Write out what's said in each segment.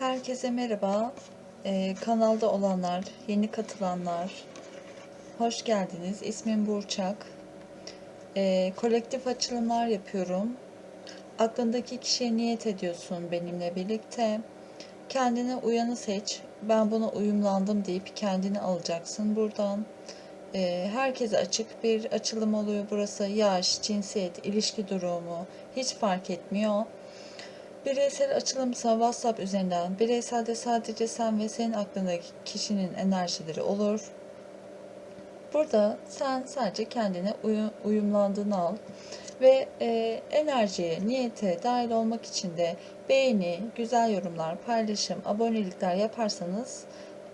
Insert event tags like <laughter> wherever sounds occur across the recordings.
Herkese merhaba. Ee, kanalda olanlar, yeni katılanlar, hoş geldiniz. İsmim Burçak. Ee, kolektif açılımlar yapıyorum. Aklındaki kişiye niyet ediyorsun benimle birlikte. Kendine uyanı seç. Ben buna uyumlandım deyip kendini alacaksın buradan. Ee, herkese açık bir açılım oluyor burası. Yaş, cinsiyet, ilişki durumu hiç fark etmiyor. Bireysel açılımsa WhatsApp üzerinden, bireyselde sadece sen ve senin aklındaki kişinin enerjileri olur. Burada sen sadece kendine uyu- uyumlandığını al ve e, enerjiye, niyete dahil olmak için de beğeni, güzel yorumlar, paylaşım, abonelikler yaparsanız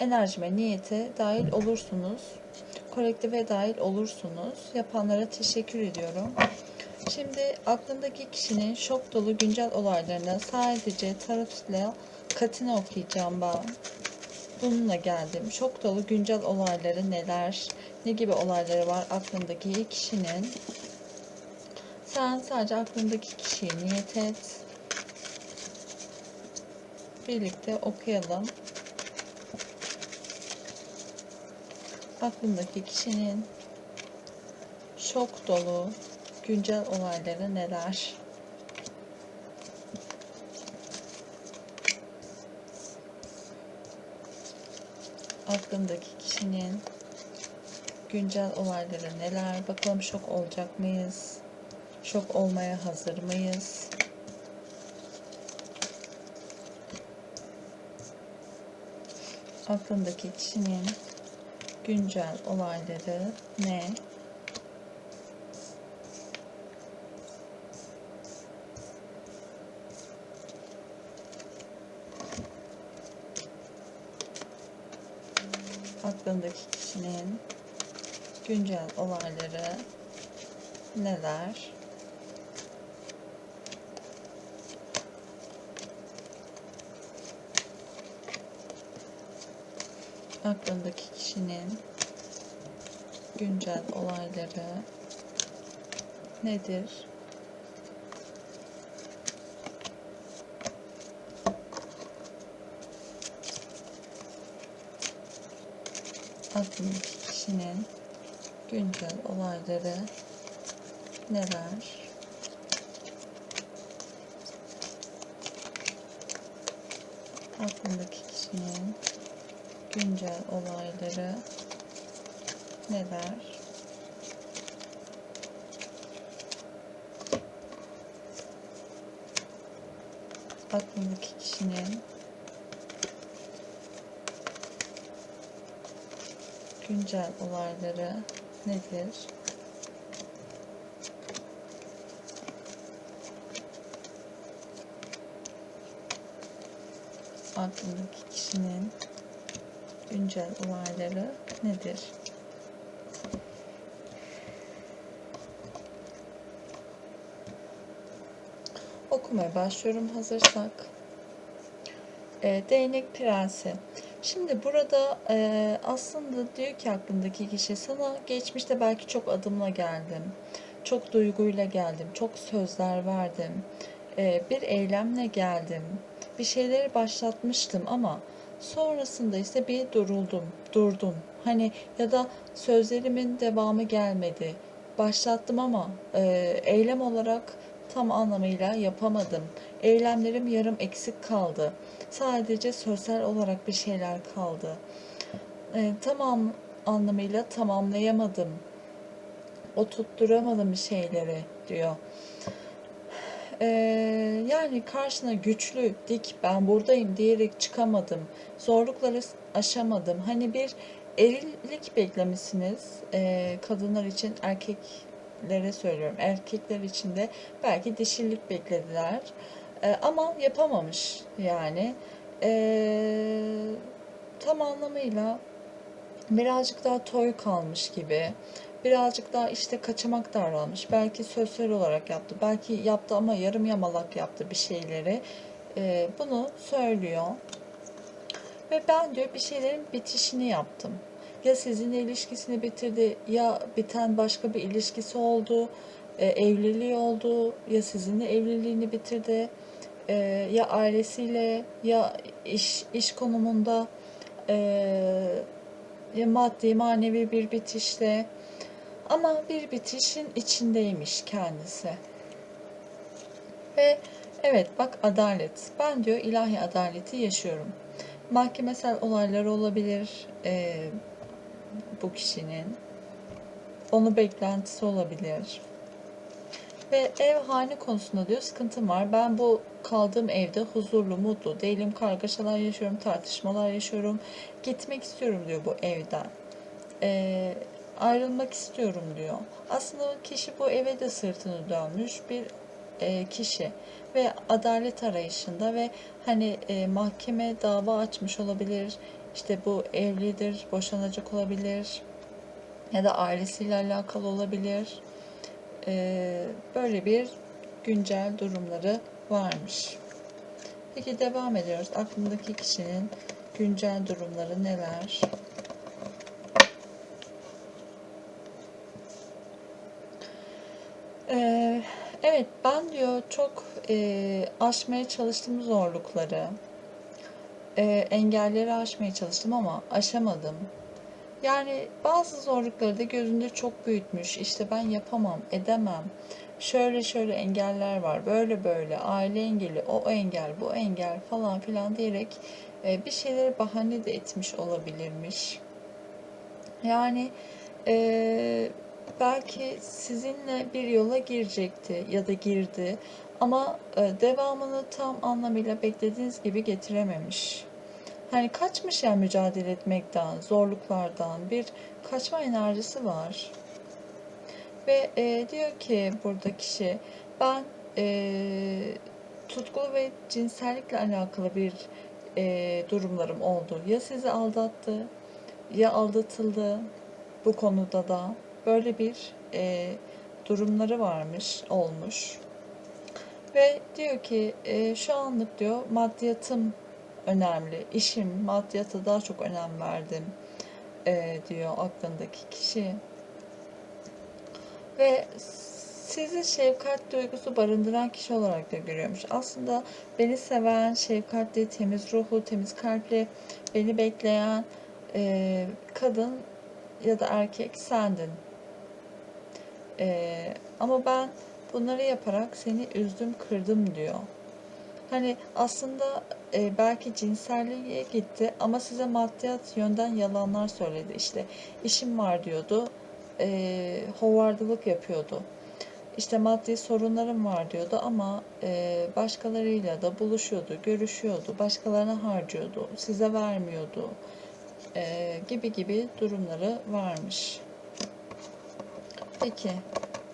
enerjime, niyete dahil olursunuz. Kolektife dahil olursunuz. Yapanlara teşekkür ediyorum. Şimdi aklındaki kişinin şok dolu güncel olaylarına sadece tarotla katını okuyacağım ben. Bununla geldim. Şok dolu güncel olayları neler? Ne gibi olayları var aklındaki kişinin? Sen sadece aklındaki kişiye niyet et. Birlikte okuyalım. Aklındaki kişinin şok dolu güncel olayları neler? Aklındaki kişinin güncel olayları neler? Bakalım şok olacak mıyız? Şok olmaya hazır mıyız? Aklındaki kişinin güncel olayları ne? Aklındaki kişinin güncel olayları neler? Aklındaki kişinin güncel olayları nedir? Aklındaki kişinin güncel olayları neler? Aklındaki kişinin güncel olayları neler? Aklındaki kişinin güncel olayları nedir? Aklındaki kişinin güncel olayları nedir? Okumaya başlıyorum hazırsak. E, değnek prensi. Şimdi burada e, aslında diyor ki aklındaki kişi sana geçmişte belki çok adımla geldim. Çok duyguyla geldim. Çok sözler verdim. E, bir eylemle geldim. Bir şeyleri başlatmıştım ama sonrasında ise bir duruldum, durdum. Hani ya da sözlerimin devamı gelmedi. Başlattım ama e, eylem olarak tam anlamıyla yapamadım. Eylemlerim yarım eksik kaldı. Sadece sosyal olarak bir şeyler kaldı. E, tamam anlamıyla tamamlayamadım. O tutturamadım bir şeyleri diyor. E, yani karşına güçlü, dik, ben buradayım diyerek çıkamadım. Zorlukları aşamadım. Hani bir erillik beklemişsiniz. E, kadınlar için erkeklere söylüyorum. Erkekler için de belki dişillik beklediler. E, ama yapamamış yani. E, tam anlamıyla birazcık daha toy kalmış gibi. Birazcık daha işte kaçamak davranmış. Belki sözler olarak yaptı. Belki yaptı ama yarım yamalak yaptı bir şeyleri. E, bunu söylüyor. Ve ben diyor bir şeylerin bitişini yaptım. Ya sizinle ilişkisini bitirdi ya biten başka bir ilişkisi oldu. E, evliliği oldu ya sizinle evliliğini bitirdi e, ya ailesiyle ya iş iş konumunda e, ya maddi manevi bir bitişle ama bir bitişin içindeymiş kendisi. Ve evet bak adalet. Ben diyor ilahi adaleti yaşıyorum. Mahkemesel olaylar olabilir e, bu kişinin. Onu beklentisi olabilir. Ve ev hane konusunda diyor sıkıntım var. Ben bu kaldığım evde huzurlu, mutlu değilim. Kargaşalar yaşıyorum, tartışmalar yaşıyorum. Gitmek istiyorum diyor bu evden. Ee, ayrılmak istiyorum diyor. Aslında kişi bu eve de sırtını dönmüş bir e, kişi ve adalet arayışında ve hani e, mahkeme dava açmış olabilir. İşte bu evlidir, boşanacak olabilir ya da ailesiyle alakalı olabilir. Ee, böyle bir güncel durumları varmış. Peki devam ediyoruz. Aklındaki kişinin güncel durumları neler? Ee, evet ben diyor çok e, aşmaya çalıştım zorlukları. E, engelleri aşmaya çalıştım ama aşamadım. Yani bazı zorlukları da gözünde çok büyütmüş. İşte ben yapamam, edemem. Şöyle şöyle engeller var, böyle böyle, aile engeli, o engel, bu engel falan filan diyerek e, bir şeyleri bahane de etmiş olabilirmiş. Yani e, belki sizinle bir yola girecekti ya da girdi ama e, devamını tam anlamıyla beklediğiniz gibi getirememiş. Hani kaçmış yani mücadele etmekten, zorluklardan bir kaçma enerjisi var. Ve e, diyor ki burada kişi ben e, tutkulu ve cinsellikle alakalı bir e, durumlarım oldu. Ya sizi aldattı ya aldatıldı bu konuda da böyle bir e, durumları varmış, olmuş. Ve diyor ki e, şu anlık diyor maddiyatım önemli. İşim, maddiyata daha çok önem verdim e, diyor aklındaki kişi. Ve sizi şefkat duygusu barındıran kişi olarak da görüyormuş. Aslında beni seven, şefkatli, temiz ruhlu, temiz kalpli, beni bekleyen e, kadın ya da erkek sendin. E, ama ben bunları yaparak seni üzdüm, kırdım diyor. Hani aslında e, belki cinselliğe gitti ama size maddiyat yönden yalanlar söyledi. İşte işim var diyordu, e, hovardılık yapıyordu. İşte maddi sorunlarım var diyordu ama e, başkalarıyla da buluşuyordu, görüşüyordu, başkalarına harcıyordu, size vermiyordu e, gibi gibi durumları varmış. Peki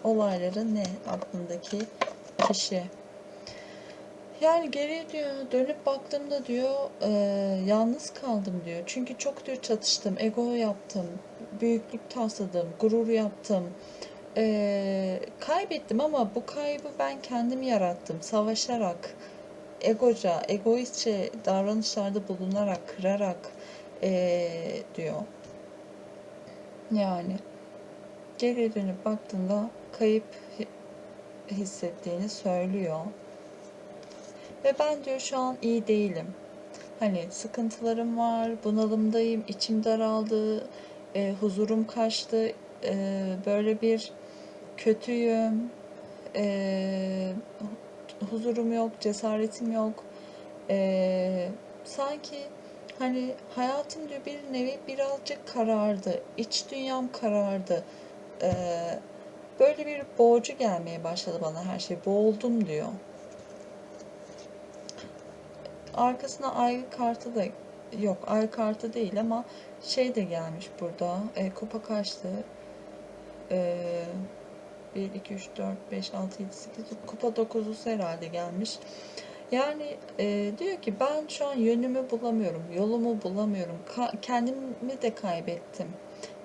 olayların ne aklındaki kişi? Yani geriye diyor dönüp baktığımda diyor e, yalnız kaldım diyor. Çünkü çok diyor çatıştım, ego yaptım, büyüklük tasladım, gurur yaptım. E, kaybettim ama bu kaybı ben kendim yarattım. Savaşarak, egoca, egoistçe davranışlarda bulunarak, kırarak e, diyor. Yani geriye dönüp baktığında kayıp hissettiğini söylüyor. Ve ben diyor şu an iyi değilim. Hani sıkıntılarım var, bunalımdayım, içim daraldı, e, huzurum kaçtı, e, böyle bir kötüyüm, e, huzurum yok, cesaretim yok. E, sanki hani hayatım diyor bir nevi birazcık karardı, iç dünyam karardı. E, böyle bir borcu gelmeye başladı bana her şey, boğuldum diyor. Arkasına ay kartı da yok ay kartı değil ama şey de gelmiş burada. E, kupa kaçtı? E, 1, 2, 3, 4, 5, 6, 7, 8 kupa 9'lusu herhalde gelmiş. Yani e, diyor ki ben şu an yönümü bulamıyorum, yolumu bulamıyorum, Ka- kendimi de kaybettim,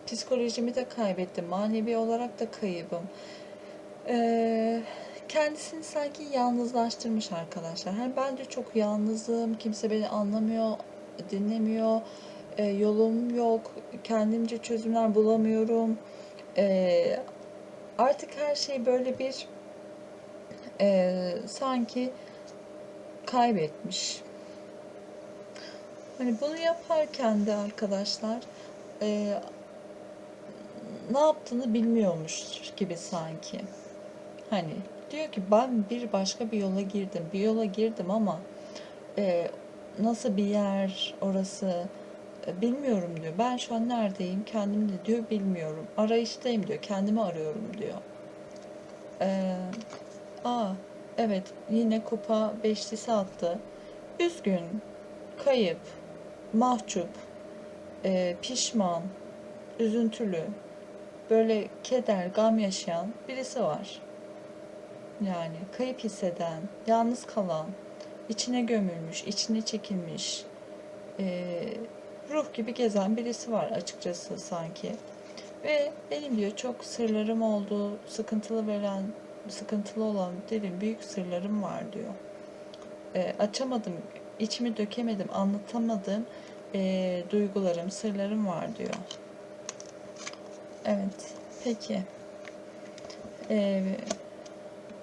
psikolojimi de kaybettim, manevi olarak da kaybım. E, kendisini sanki yalnızlaştırmış arkadaşlar. Hani ben de çok yalnızım, kimse beni anlamıyor, dinlemiyor, e, yolum yok, kendimce çözümler bulamıyorum. E, artık her şey böyle bir e, sanki kaybetmiş. Hani bunu yaparken de arkadaşlar e, ne yaptığını bilmiyormuş gibi sanki. Hani diyor ki ben bir başka bir yola girdim. Bir yola girdim ama e, nasıl bir yer orası e, bilmiyorum diyor. Ben şu an neredeyim kendim de diyor bilmiyorum. Arayıştayım diyor. Kendimi arıyorum diyor. E, aa evet yine kupa beşlisi attı. Üzgün, kayıp, mahcup, e, pişman, üzüntülü, böyle keder, gam yaşayan birisi var. Yani kayıp hisseden, yalnız kalan, içine gömülmüş, içine çekilmiş, e, ruh gibi gezen birisi var açıkçası sanki. Ve benim diyor çok sırlarım oldu, sıkıntılı veren, sıkıntılı olan derin büyük sırlarım var diyor. E, açamadım, içimi dökemedim, anlatamadım e, duygularım, sırlarım var diyor. Evet, peki. E,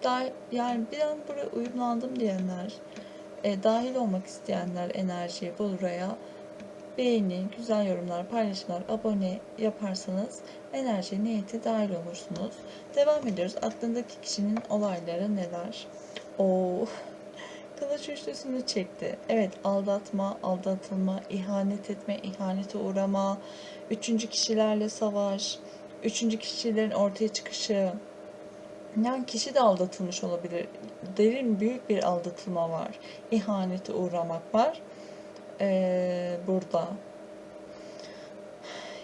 da, yani bir an buraya uyumlandım diyenler, e, dahil olmak isteyenler enerjiye buraya beğeni, güzel yorumlar, paylaşımlar, abone yaparsanız enerji niyeti dahil olursunuz. Devam ediyoruz. Aklındaki kişinin olayları neler? Oo, <laughs> kılıç üçlüsünü çekti. Evet, aldatma, aldatılma, ihanet etme, ihanete uğrama, üçüncü kişilerle savaş, üçüncü kişilerin ortaya çıkışı. Yani kişi de aldatılmış olabilir. Derin büyük bir aldatılma var. İhanete uğramak var. Ee, burada.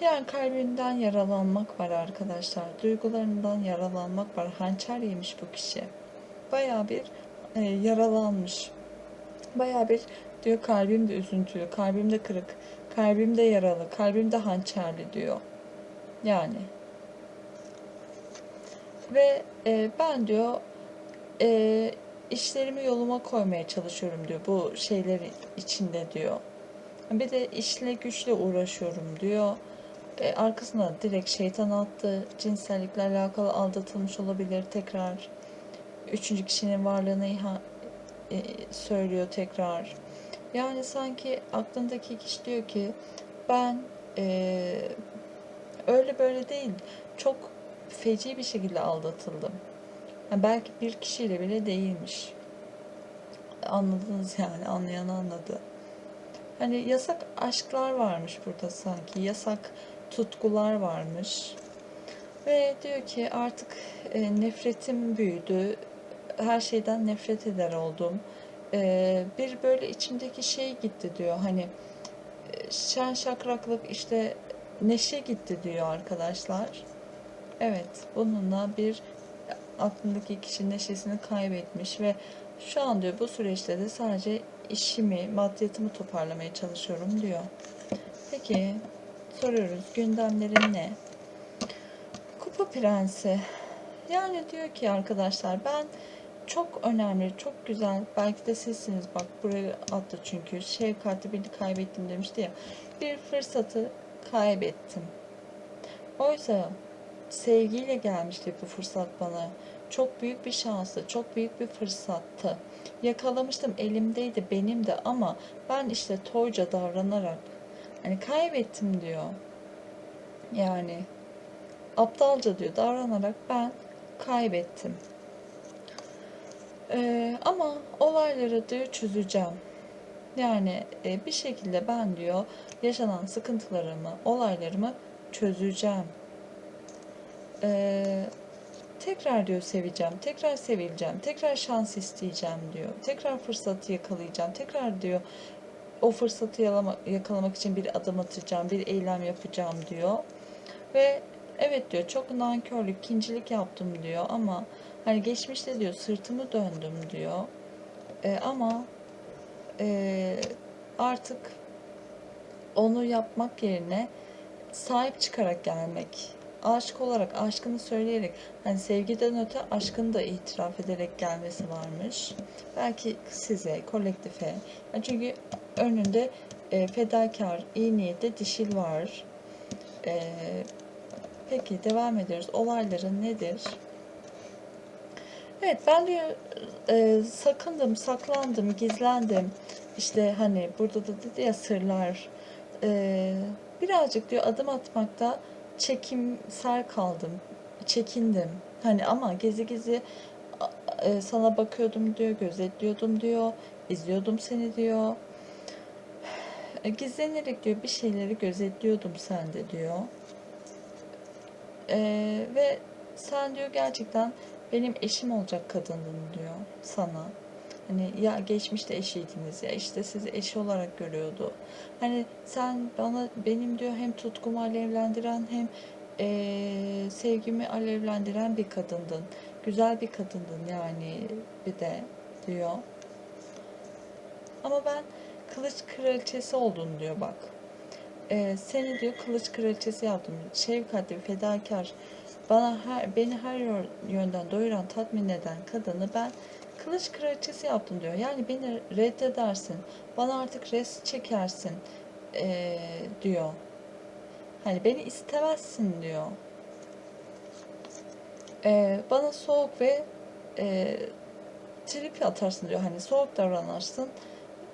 Yani kalbinden yaralanmak var arkadaşlar. Duygularından yaralanmak var. Hançer yemiş bu kişi. Baya bir e, yaralanmış. Baya bir diyor kalbim de üzüntülü, kalbim de kırık, kalbim de yaralı, kalbim de hançerli diyor. Yani. Ve e, ben diyor e, işlerimi yoluma koymaya çalışıyorum diyor bu şeyler içinde diyor. Bir de işle güçle uğraşıyorum diyor. E, arkasına direkt şeytan attı. Cinsellikle alakalı aldatılmış olabilir tekrar. Üçüncü kişinin varlığını iha, e, söylüyor tekrar. Yani sanki aklındaki kişi diyor ki ben e, öyle böyle değil. Çok feci bir şekilde aldatıldım. Yani belki bir kişiyle bile değilmiş. Anladınız yani anlayan anladı. Hani yasak aşklar varmış burada sanki. Yasak tutkular varmış. Ve diyor ki artık e, nefretim büyüdü. Her şeyden nefret eder oldum. E, bir böyle içimdeki şey gitti diyor. Hani e, şen şakraklık işte neşe gitti diyor arkadaşlar. Evet bununla bir aklındaki kişi neşesini kaybetmiş ve şu an diyor bu süreçte de sadece işimi, maddiyatımı toparlamaya çalışıyorum diyor. Peki soruyoruz gündemlerin ne? Kupa Prensi. Yani diyor ki arkadaşlar ben çok önemli, çok güzel. Belki de sizsiniz bak buraya attı çünkü. Şefkatli birini kaybettim demişti ya. Bir fırsatı kaybettim. Oysa sevgiyle gelmişti bu fırsat bana. Çok büyük bir şanstı, çok büyük bir fırsattı. Yakalamıştım, elimdeydi benim de ama ben işte toyca davranarak hani kaybettim diyor. Yani aptalca diyor davranarak ben kaybettim. Ee, ama olayları diyor çözeceğim. Yani e, bir şekilde ben diyor yaşanan sıkıntılarımı, olaylarımı çözeceğim. Ee, tekrar diyor seveceğim, tekrar sevileceğim, tekrar şans isteyeceğim diyor. Tekrar fırsatı yakalayacağım, tekrar diyor o fırsatı yakalamak için bir adım atacağım, bir eylem yapacağım diyor. Ve evet diyor çok nankörlük, kincilik yaptım diyor ama hani geçmişte diyor sırtımı döndüm diyor. E, ama e, artık onu yapmak yerine sahip çıkarak gelmek aşık olarak, aşkını söyleyerek, hani sevgiden öte aşkını da itiraf ederek gelmesi varmış. Belki size, kolektife. Yani çünkü önünde e, fedakar, iyi niyetli dişil var. E, peki devam ediyoruz. Olayların nedir? Evet ben diyor e, sakındım, saklandım, gizlendim. İşte hani burada da dedi ya sırlar. E, birazcık diyor adım atmakta çekimsel kaldım, çekindim. Hani ama gezi gezi e, sana bakıyordum diyor, gözetliyordum diyor, izliyordum seni diyor. E, gizlenerek diyor bir şeyleri gözetliyordum sende diyor. Ee, ve sen diyor gerçekten benim eşim olacak kadındın diyor sana. Hani ya geçmişte eşiydiniz ya işte sizi eşi olarak görüyordu. Hani sen bana benim diyor hem tutkumu alevlendiren hem eee, sevgimi alevlendiren bir kadındın. Güzel bir kadındın yani bir de diyor. Ama ben kılıç kraliçesi oldun diyor bak. Ee, seni diyor kılıç kraliçesi yaptım. Şefkatli, fedakar, bana her, beni her yö- yönden doyuran, tatmin eden kadını ben kılıç kraliçesi yaptım diyor. Yani beni reddedersin, bana artık res çekersin ee, diyor. Hani beni istemezsin diyor. Ee, bana soğuk ve e, trip atarsın diyor. Hani soğuk davranırsın,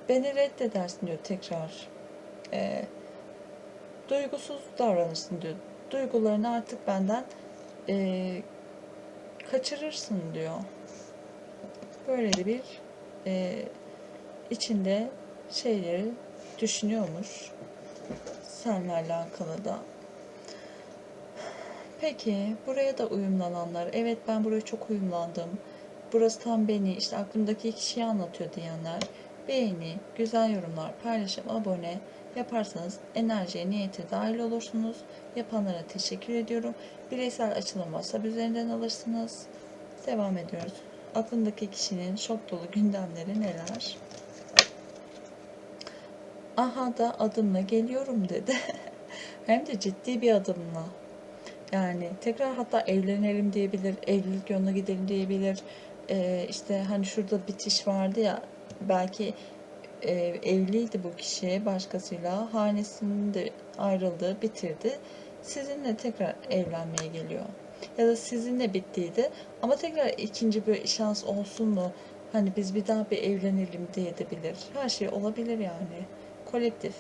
beni reddedersin diyor tekrar. Ee, duygusuz davranırsın diyor. Duygularını artık benden eee, kaçırırsın diyor. Böyle de bir eee, içinde şeyleri düşünüyormuş. Seninle alakalı da. Peki buraya da uyumlananlar. Evet ben buraya çok uyumlandım. Burası tam beni işte aklımdaki kişiyi anlatıyor diyenler. Beğeni, güzel yorumlar, paylaşım, abone yaparsanız enerjiye, niyete dahil olursunuz. Yapanlara teşekkür ediyorum. Bireysel açılım WhatsApp üzerinden alırsınız. Devam ediyoruz. Aklındaki kişinin şok dolu gündemleri neler? Aha da adımla geliyorum dedi. <laughs> Hem de ciddi bir adımla. Yani tekrar hatta evlenelim diyebilir, evlilik yoluna gidelim diyebilir. Ee, işte hani şurada bitiş vardı ya, belki e, evliydi bu kişi başkasıyla, hanesinde ayrıldı, bitirdi. Sizinle tekrar evlenmeye geliyor. Ya da sizinle bittiydi ama tekrar ikinci bir şans olsun mu? Hani biz bir daha bir evlenelim diye de bilir. Her şey olabilir yani. Kolektif.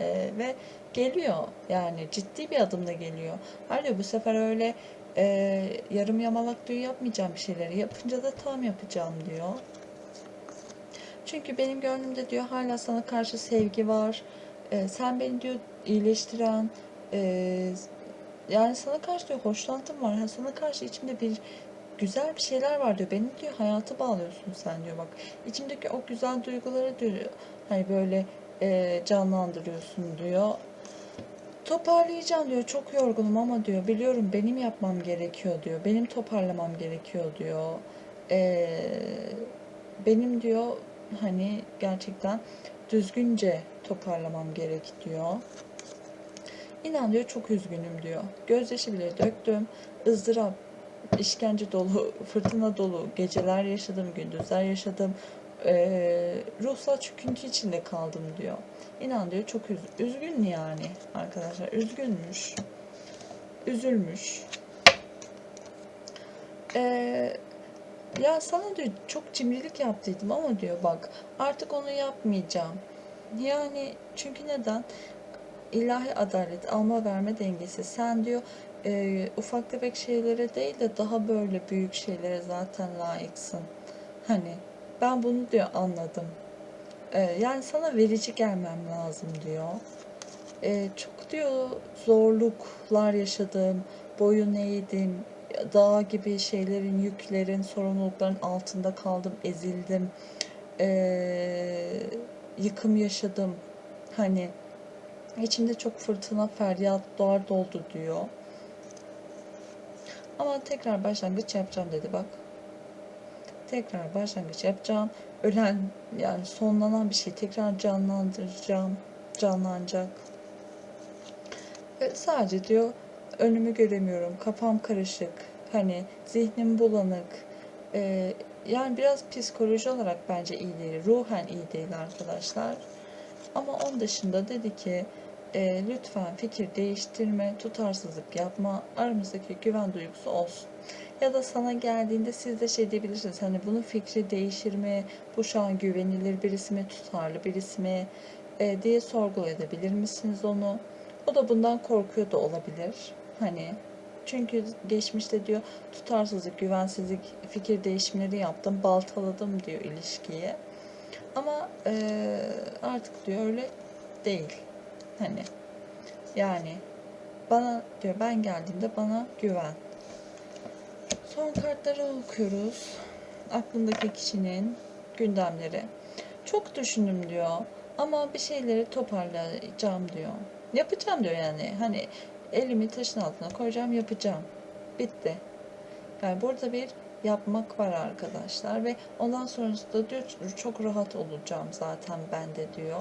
Ee, ve geliyor yani ciddi bir adımla geliyor. Hayır bu sefer öyle e, yarım yamalak diyor yapmayacağım bir şeyleri yapınca da tam yapacağım diyor. Çünkü benim gönlümde diyor hala sana karşı sevgi var. Ee, sen beni diyor iyileştiren e, yani sana karşı diyor hoşlantım var. Yani sana karşı içimde bir güzel bir şeyler var diyor. Benim diyor hayatı bağlıyorsun sen diyor bak. İçimdeki o güzel duyguları diyor hani böyle e, canlandırıyorsun diyor. Toparlayacağım diyor. Çok yorgunum ama diyor biliyorum benim yapmam gerekiyor diyor. Benim toparlamam gerekiyor diyor. Ee, benim diyor hani gerçekten düzgünce toparlamam gerek diyor. İnan diyor çok üzgünüm diyor. Gözyaşı bile döktüm. ızdırap, işkence dolu, <laughs> fırtına dolu geceler yaşadım, gündüzler yaşadım. Ee, ruhsal çöküntü içinde kaldım diyor. İnan diyor çok üz üzgün yani arkadaşlar. Üzgünmüş. Üzülmüş. Ee, ya sana diyor çok cimrilik yaptıydım ama diyor bak artık onu yapmayacağım. Yani çünkü neden? İlahi adalet, alma verme dengesi. Sen diyor e, ufak tefek şeylere değil de daha böyle büyük şeylere zaten layıksın. Hani ben bunu diyor anladım. E, yani sana verici gelmem lazım diyor. E, çok diyor zorluklar yaşadım, boyun eğdim, dağ gibi şeylerin, yüklerin, sorumlulukların altında kaldım, ezildim, e, yıkım yaşadım. Hani içimde çok fırtına, feryatlar doldu diyor. Ama tekrar başlangıç yapacağım dedi bak. Tekrar başlangıç yapacağım. Ölen yani sonlanan bir şey tekrar canlandıracağım. Canlanacak. Ve sadece diyor önümü göremiyorum. Kafam karışık. Hani zihnim bulanık. Ee, yani biraz psikoloji olarak bence iyi değil. Ruhen iyi değil arkadaşlar. Ama onun dışında dedi ki e, lütfen fikir değiştirme, tutarsızlık yapma, aramızdaki güven duygusu olsun. Ya da sana geldiğinde siz de şey diyebilirsiniz. Hani bunun fikri değişir mi? Bu şu an güvenilir birisi mi? Tutarlı birisi mi? E, diye sorgulayabilir misiniz onu? O da bundan korkuyor da olabilir. Hani çünkü geçmişte diyor tutarsızlık, güvensizlik, fikir değişimleri yaptım, baltaladım diyor ilişkiyi. Ama eee, artık diyor öyle değil. Hani yani bana diyor ben geldiğimde bana güven. Son kartları okuyoruz. Aklındaki kişinin gündemleri. Çok düşündüm diyor ama bir şeyleri toparlayacağım diyor. Yapacağım diyor yani. Hani elimi taşın altına koyacağım yapacağım. Bitti. Yani burada bir yapmak var arkadaşlar ve ondan sonrasında diyor çok rahat olacağım zaten ben de diyor.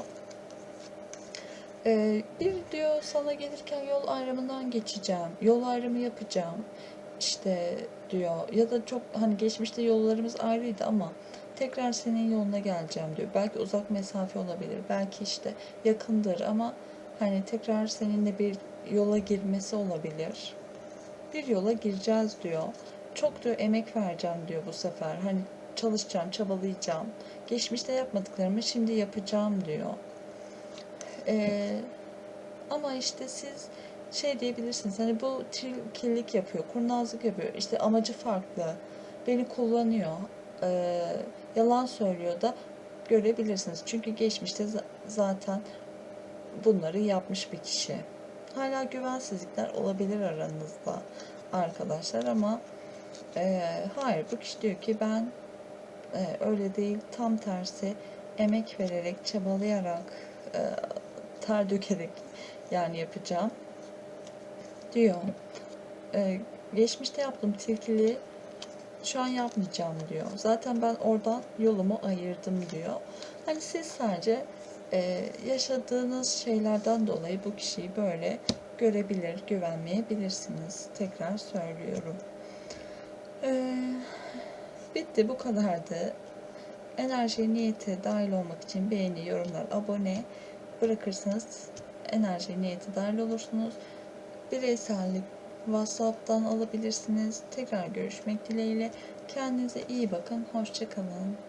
Ee, bir diyor sana gelirken yol ayrımından geçeceğim. Yol ayrımı yapacağım. İşte diyor ya da çok hani geçmişte yollarımız ayrıydı ama tekrar senin yoluna geleceğim diyor. Belki uzak mesafe olabilir. Belki işte yakındır ama hani tekrar seninle bir yola girmesi olabilir. Bir yola gireceğiz diyor. Çok diyor emek vereceğim diyor bu sefer. Hani çalışacağım, çabalayacağım. Geçmişte yapmadıklarımı şimdi yapacağım diyor. Ee, ama işte siz şey diyebilirsiniz. Hani bu tilkilik yapıyor, kurnazlık yapıyor. İşte amacı farklı. Beni kullanıyor. ee, yalan söylüyor da görebilirsiniz. Çünkü geçmişte za- zaten bunları yapmış bir kişi. Hala güvensizlikler olabilir aranızda arkadaşlar ama e, hayır bu kişi diyor ki ben e, öyle değil tam tersi emek vererek çabalayarak e, ter dökerek yani yapacağım diyor. E, geçmişte yaptığım tilkiliği şu an yapmayacağım diyor. Zaten ben oradan yolumu ayırdım diyor. Hani siz sadece e, yaşadığınız şeylerden dolayı bu kişiyi böyle görebilir, güvenmeyebilirsiniz. Tekrar söylüyorum. E, bitti bu kadardı. Enerji niyete dahil olmak için beğeni, yorumlar, abone bırakırsanız enerji niyete dahil olursunuz. Bireysellik WhatsApp'tan alabilirsiniz. Tekrar görüşmek dileğiyle. Kendinize iyi bakın. Hoşçakalın.